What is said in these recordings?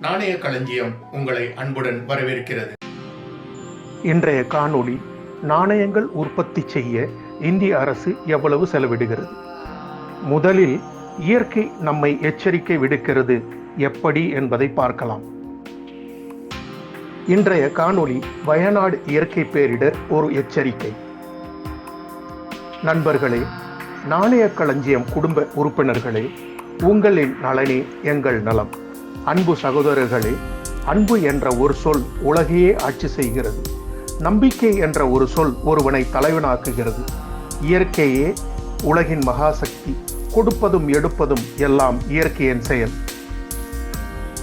நாணய களஞ்சியம் உங்களை அன்புடன் வரவேற்கிறது. இன்றைய காணொளி நாணயங்கள் உற்பத்தி செய்ய இந்திய அரசு எவ்வளவு செலவிடுகிறது? முதலில் இயற்கை நம்மை எச்சரிக்கை விடுக்கிறது எப்படி என்பதை பார்க்கலாம். இன்றைய காணொளி வயநாடு இயற்கை பேரிடர் ஒரு எச்சரிக்கை. நண்பர்களே நாணய களஞ்சியம் குடும்ப உறுப்பினர்களே உங்களின் நலனே எங்கள் நலம். அன்பு சகோதரர்களே அன்பு என்ற ஒரு சொல் உலகையே ஆட்சி செய்கிறது. நம்பிக்கை என்ற ஒரு சொல் ஒருவனை தலைவனாக்குகிறது. இயற்கையே உலகின் மகாசக்தி. கொடுப்பதும் எடுப்பதும் எல்லாம் இயற்கையின் செயல்.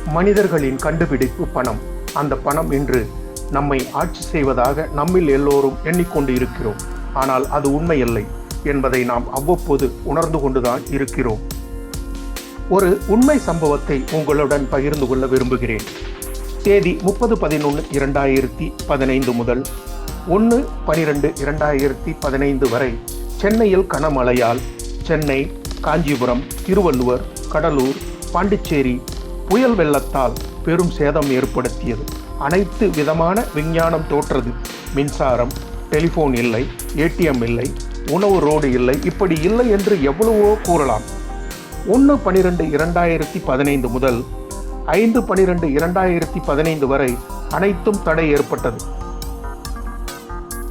மனிதர்களின் கண்டுபிடிப்பு பணம். அந்த பணம் இன்று நம்மை ஆட்சி செய்வதாக நம்மில் எல்லோரும் எண்ணிக்கொண்டு இருக்கிறோம். ஆனால் அது உண்மையில்லை என்பதை நாம் அவ்வப்போது உணர்ந்து கொண்டுதான் இருக்கிறோம். ஒரு உண்மை சம்பவத்தை உங்களுடன் பகிர்ந்து கொள்ள விரும்புகிறேன். தேதி முப்பது பதினொன்று இரண்டாயிரத்தி பதினைந்து முதல் ஒன்று பனிரெண்டு இரண்டாயிரத்தி பதினைந்து வரை சென்னையில் கனமழையால் சென்னை காஞ்சிபுரம் திருவள்ளுவர் கடலூர் பாண்டிச்சேரி புயல் வெள்ளத்தால் பெரும் சேதம் ஏற்படுத்தியது. அனைத்து விதமான விஞ்ஞானம் தோற்றது. மின்சாரம் டெலிஃபோன் இல்லை ஏடிஎம் இல்லை உணவு ரோடு இல்லை இப்படி இல்லை என்று எவ்வளவோ கூறலாம். ஒன்று பனிரெண்டு இரண்டாயிரத்தி பதினைந்து முதல் ஐந்து பனிரெண்டு இரண்டாயிரத்தி பதினைந்து வரை அனைத்தும் தடை ஏற்பட்டது.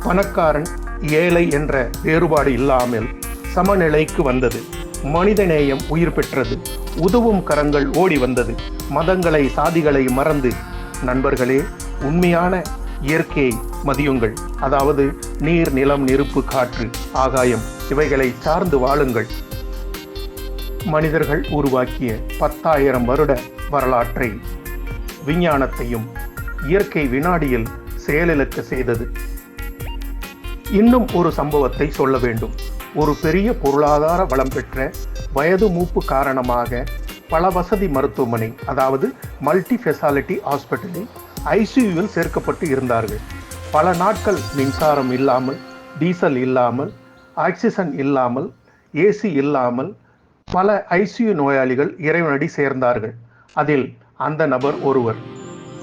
பணக்காரன் ஏழை என்ற வேறுபாடு இல்லாமல் சமநிலைக்கு வந்தது. மனிதநேயம் உயிர் பெற்றது. உதவும் கரங்கள் ஓடி வந்தது. மதங்களை சாதிகளை மறந்து. நண்பர்களே உண்மையான இயற்கையை மதியுங்கள். அதாவது நீர் நிலம் நெருப்பு காற்று ஆகாயம் இவைகளை சார்ந்து வாழுங்கள். மனிதர்கள் உருவாக்கிய பத்தாயிரம் வருட வரலாற்றை விஞ்ஞானத்தையும் இயற்கை வினாடியில் செயலிழக்க செய்தது. இன்னும் ஒரு சம்பவத்தை சொல்ல வேண்டும். ஒரு பெரிய பொருளாதார வளம் பெற்ற வயது மூப்பு காரணமாக பல வசதி மருத்துவமனை அதாவது மல்டி ஃபெசாலிட்டி ஹாஸ்பிட்டலில் ஐசியூவில் சேர்க்கப்பட்டு இருந்தார்கள். பல நாட்கள் மின்சாரம் இல்லாமல் டீசல் இல்லாமல் ஆக்சிஜன் இல்லாமல் ஏசி இல்லாமல் பல ஐசியு நோயாளிகள் இறைவனடி சேர்ந்தார்கள். அதில் அந்த நபர் ஒருவர்.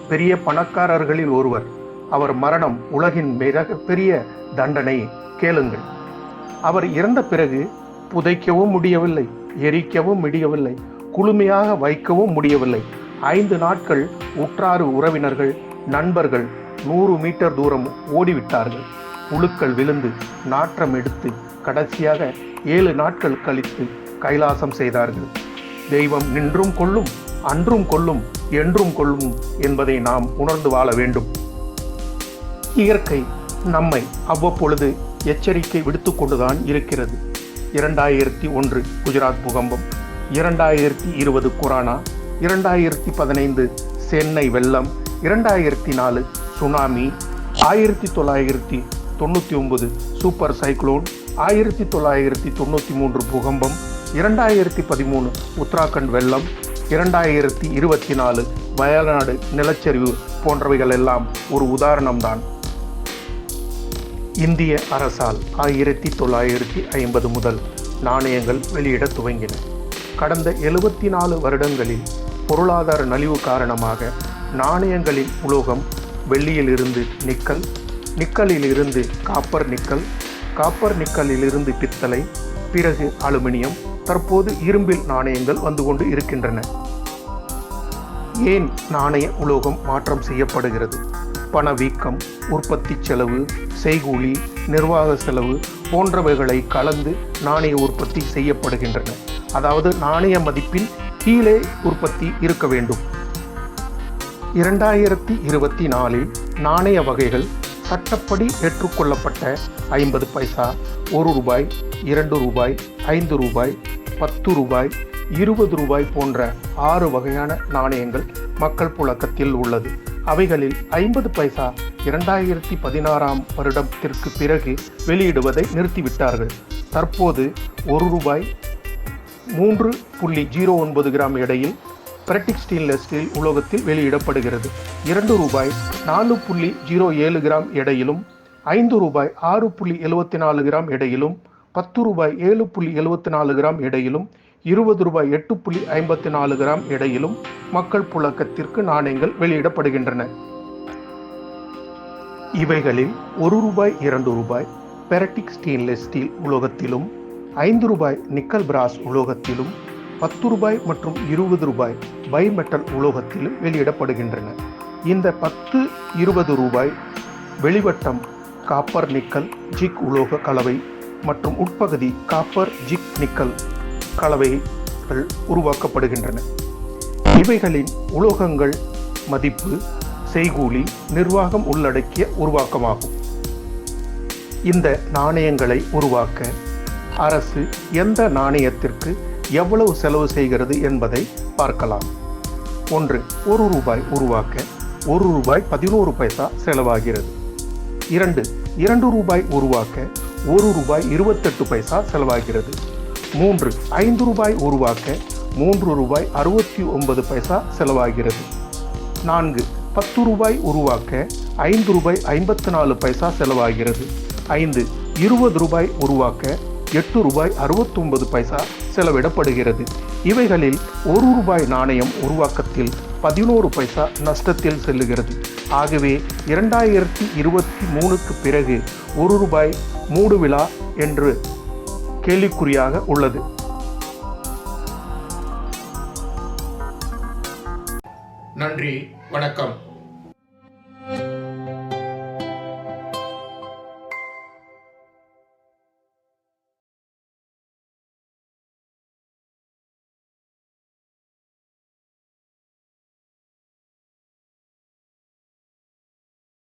பெரிய பணக்காரர்களில் ஒருவர். அவர் மரணம் உலகின் மிக பெரிய தண்டனை கேளுங்கள். அவர் இறந்த பிறகு புதைக்கவும் முடியவில்லை எரிக்கவும் முடியவில்லை குளுமையாக வைக்கவும் முடியவில்லை. ஐந்து நாட்கள் உற்றாறு உறவினர்கள் நண்பர்கள் நூறு மீட்டர் தூரம் ஓடிவிட்டார்கள். புழுக்கள் விழுந்து நாற்றம் எடுத்து கடைசியாக ஏழு நாட்கள் கழித்து கைலாசம் செய்தார்கள். தெய்வம் நின்றும் கொள்ளும் அன்றும் கொள்ளும் என்றும் கொள்ளும் என்பதை நாம் உணர்ந்து வாழ வேண்டும். இயற்கை நம்மை அவ்வப்பொழுது எச்சரிக்கை விடுத்து கொண்டுதான் இருக்கிறது. இரண்டாயிரத்தி ஒன்று குஜராத் பூகம்பம் இரண்டாயிரத்தி இருபது கொரோனா இரண்டாயிரத்தி பதினைந்து சென்னை வெள்ளம் இரண்டாயிரத்தி நாலு சுனாமி ஆயிரத்தி தொள்ளாயிரத்தி தொண்ணூற்றி ஒன்பது சூப்பர் சைக்ளோன் ஆயிரத்தி தொள்ளாயிரத்தி தொண்ணூற்றி மூன்று பூகம்பம் இரண்டாயிரத்தி பதிமூணு உத்தராகண்ட் வெள்ளம் இரண்டாயிரத்தி இருபத்தி நாலு வயநாடு நிலச்சரிவு போன்றவைகள் எல்லாம் ஒரு உதாரணம்தான். இந்திய அரசால் ஆயிரத்தி தொள்ளாயிரத்தி ஐம்பது முதல் நாணயங்கள் வெளியிட துவங்கின. கடந்த எழுபத்தி நாலு வருடங்களில் பொருளாதார நலிவு காரணமாக நாணயங்களின் உலோகம் வெள்ளியிலிருந்து நிக்கல் நிக்கலிலிருந்து காப்பர் நிக்கல் காப்பர் நிக்கலிலிருந்து பித்தளை பிறகு அலுமினியம் தற்போது இரும்பில் நாணயங்கள் வந்து கொண்டு இருக்கின்றன. ஏன் நாணய உலோகம் மாற்றம் செய்யப்படுகிறது? பணவீக்கம் உற்பத்தி செலவு செய்கூலி நிர்வாக செலவு போன்றவைகளை கலந்து நாணய உற்பத்தி செய்யப்படுகின்றன. அதாவது நாணய மதிப்பில் கீழே உற்பத்தி இருக்க வேண்டும். இரண்டாயிரத்தி இருபத்தி நாலில் நாணய வகைகள் சட்டப்படி ஏற்றுக்கொள்ளப்பட்ட ஐம்பது பைசா ஒரு ரூபாய் இரண்டு ரூபாய் ஐந்து ரூபாய் பத்து ரூபாய் இருபது ரூபாய் போன்ற ஆறு வகையான நாணயங்கள் மக்கள் புழக்கத்தில் உள்ளது. அவைகளில் ஐம்பது பைசா இரண்டாயிரத்தி பதினாறாம் வருடத்திற்கு பிறகு வெளியிடுவதை நிறுத்திவிட்டார்கள். தற்போது ஒரு ரூபாய் மூன்று புள்ளி ஜீரோ ஒன்பது கிராம் எடையில் பிரட்டிக் ஸ்டெயின்லெஸ் ஸ்டீல் உலோகத்தில் வெளியிடப்படுகிறது. இரண்டு ரூபாய் நாலு புள்ளி ஜீரோ ஏழு கிராம் எடையிலும் ஐந்து ரூபாய் ஆறு புள்ளி எழுபத்தி நாலு கிராம் எடையிலும் பத்து ரூபாய் ஏழு புள்ளி எழுபத்தி நாலு கிராம் எடையிலும் இருபது ரூபாய் எட்டு புள்ளி ஐம்பத்தி நாலு கிராம் எடையிலும் மக்கள் புழக்கத்திற்கு நாணயங்கள் வெளியிடப்படுகின்றன. இவைகளில் ஒரு ரூபாய் இரண்டு ரூபாய் பெரட்டிக் ஸ்டெயின்லெஸ் ஸ்டீல் உலோகத்திலும் ஐந்து ரூபாய் நிக்கல் பிராஸ் உலோகத்திலும் பத்து ரூபாய் மற்றும் இருபது ரூபாய் பைமெட்டல் உலோகத்திலும் வெளியிடப்படுகின்றன. இந்த பத்து இருபது ரூபாய் வெளிவட்டம் காப்பர் நிக்கல் ஜிக் உலோக கலவை மற்றும் உட்பகுதி காப்பர் ஜிக் நிக்கல் கலவைகள் உருவாக்கப்படுகின்றன. இவைகளின் உலோகங்கள் மதிப்பு செய்கூலி நிர்வாகம் உள்ளடக்கிய உருவாக்கமாகும். இந்த நாணயங்களை உருவாக்க அரசு எந்த நாணயத்திற்கு எவ்வளவு செலவு செய்கிறது என்பதை பார்க்கலாம். ஒன்று ஒரு ரூபாய் உருவாக்க ஒரு ரூபாய் பதினோரு பைசா செலவாகிறது. இரண்டு இரண்டு ரூபாய் உருவாக்க ஒரு ரூபாய் இருபத்தெட்டு பைசா செலவாகிறது. மூன்று ஐந்து ரூபாய் உருவாக்க மூன்று ரூபாய் அறுபத்தி ஒன்பது பைசா செலவாகிறது. நான்கு பத்து ரூபாய் உருவாக்க ஐந்து ரூபாய் ஐம்பத்தி நாலு பைசா செலவாகிறது. ஐந்து இருபது ரூபாய் உருவாக்க எட்டு ரூபாய் அறுபத்தொன்பது பைசா செலவிடப்படுகிறது. இவைகளில் ஒரு ரூபாய் நாணயம் உருவாக்கத்தில் பதினோரு பைசா நஷ்டத்தில் செல்லுகிறது. ஆகவே இரண்டாயிரத்தி இருபத்தி மூணுக்கு பிறகு ஒரு ரூபாய் மூடு விழா என்று கேள்விக்குறியாக உள்ளது. நன்றி வணக்கம்.